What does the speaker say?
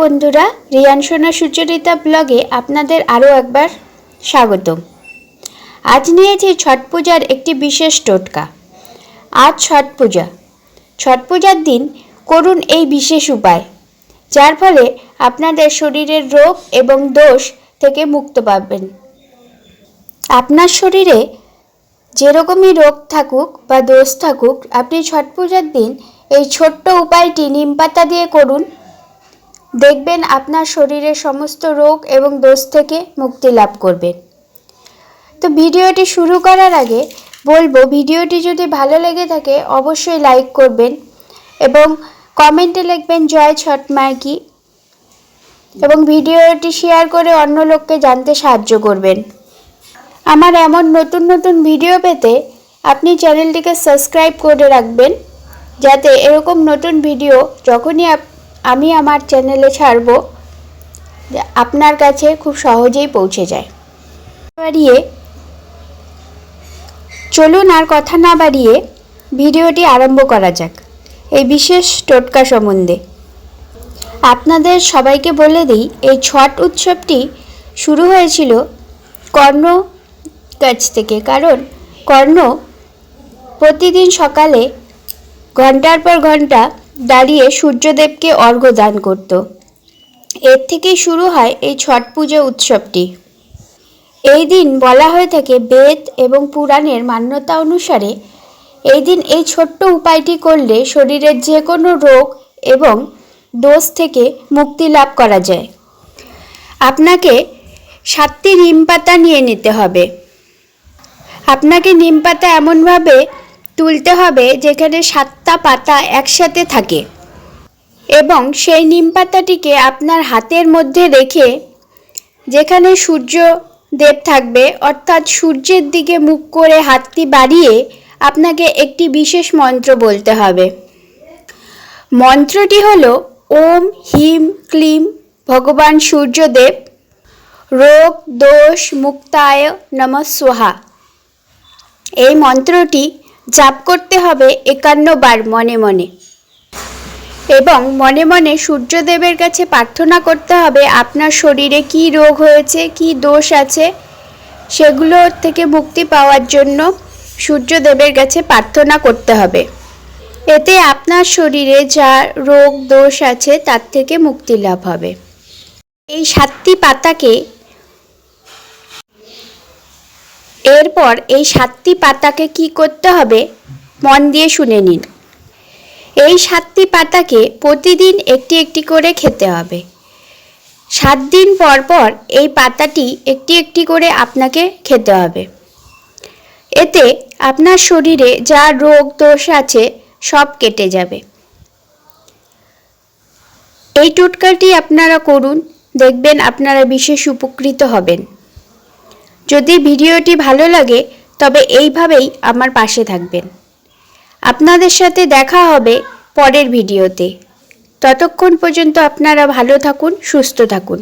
বন্ধুরা, রিয়ান সোনা সুচরিতা ব্লগে আপনাদের আরও একবার স্বাগতম। আজ নিয়েছি ছট পূজার একটি বিশেষ টোটকা। আজ ছট পূজা। ছট পূজার দিন করুন এই বিশেষ উপায়, যার ফলে আপনাদের শরীরের রোগ এবং দোষ থেকে মুক্ত পাবেন। আপনার শরীরে যেরকমই রোগ থাকুক বা দোষ থাকুক, আপনি ছট পূজার দিন এই ছোট্ট উপায়টি নিম পাতা দিয়ে করুন। দেখবেন আপনার শরীরের সমস্ত রোগ এবং দোষ থেকে মুক্তি লাভ করবেন তো ভিডিওটি শুরু করার আগে বলব, ভিডিওটি যদি ভালো লেগে থাকে অবশ্যই লাইক করবেন এবং কমেন্টে লিখবেন, জয় ছট মায় কি এবং ভিডিওটি শেয়ার করে অন্য লোককে জানতে সাহায্য করবেন। আমার এমন নতুন নতুন ভিডিও পেতে আপনি চ্যানেলটিকে সাবস্ক্রাইব করে রাখবেন, যাতে এরকম নতুন ভিডিও যখনই আমি আমার চ্যানেলে ছাড়ব। আপনার কাছে খুব সহজেই পৌঁছে যায়। বাড়িয়ে চলুন আর কথা না বাড়িয়ে ভিডিওটি আরম্ভ করা যাক। এই বিশেষ টোটকা সম্বন্ধে। আপনাদের সবাইকে বলে দিই, এই ছট উৎসবটি শুরু হয়েছিল কর্ণ কাছ থেকে। কারণ কর্ণ প্রতিদিন সকালে ঘণ্টার পর ঘণ্টা দাঁড়িয়ে সূর্যদেবকে অর্ঘ্য দান করত। এর থেকেই শুরু হয় এই ছট পুজো উৎসবটি। এই দিন বলা হয়ে থাকে বেদ এবং পুরাণের মান্যতা অনুসারে এই দিন এই ছোট্ট উপায়টি করলে শরীরের যে কোনো রোগ এবং দোষ থেকে মুক্তি লাভ করা যায়। আপনাকে সাতটি নিম পাতা নিয়ে নিতে হবে। আপনাকে নিম পাতা এমনভাবে তুলতে হবে যেখানে সাতটা পাতা একসাথে থাকে। এবং সেই নিম পাতাটিকে আপনার হাতের মধ্যে রেখে যেখানে সূর্য দেব থাকবে, অর্থাৎ সূর্যের দিকে মুখ করে হাতটি বাড়িয়ে আপনাকে একটি বিশেষ মন্ত্র বলতে হবে। মন্ত্রটি হল, ওম হিম ক্লিম ভগবান সূর্যদেব, রোগ দোষ মুক্তায় নম সোহা এই মন্ত্রটি জাপ করতে হবে একান্ন বার মনে মনে। এবং মনে মনে সূর্যদেবের কাছে প্রার্থনা করতে হবে, আপনার শরীরে কি রোগ হয়েছে, কি দোষ আছে, সেগুলোর থেকে মুক্তি পাওয়ার জন্য সূর্যদেবের কাছে প্রার্থনা করতে হবে। এতে আপনার শরীরে যা রোগ, দোষ আছে, তার থেকে মুক্তি লাভ হবে। এই সাতটি পাতাকে এরপর এই সাতটি পাতাকে কি করতে হবে? মন দিয়ে শুনে নিন। এই সাতটি পাতাকে প্রতিদিন একটি একটি করে খেতে হবে। সাত দিন পর পর এই পাতাটি একটি একটি করে আপনাকে খেতে হবে। এতে আপনার শরীরে যা রোগ দোষ আছে সব কেটে যাবে। এই টোটকাটি আপনারা করুন, দেখবেন আপনারা বিশেষ উপকৃত হবেন। যদি ভিডিওটি ভালো লাগে, তবে এইভাবেই আমার পাশে থাকবেন। আপনাদের সাথে দেখা হবে পরের ভিডিওতে। ততক্ষণ পর্যন্ত আপনারা ভালো থাকুন, সুস্থ থাকুন।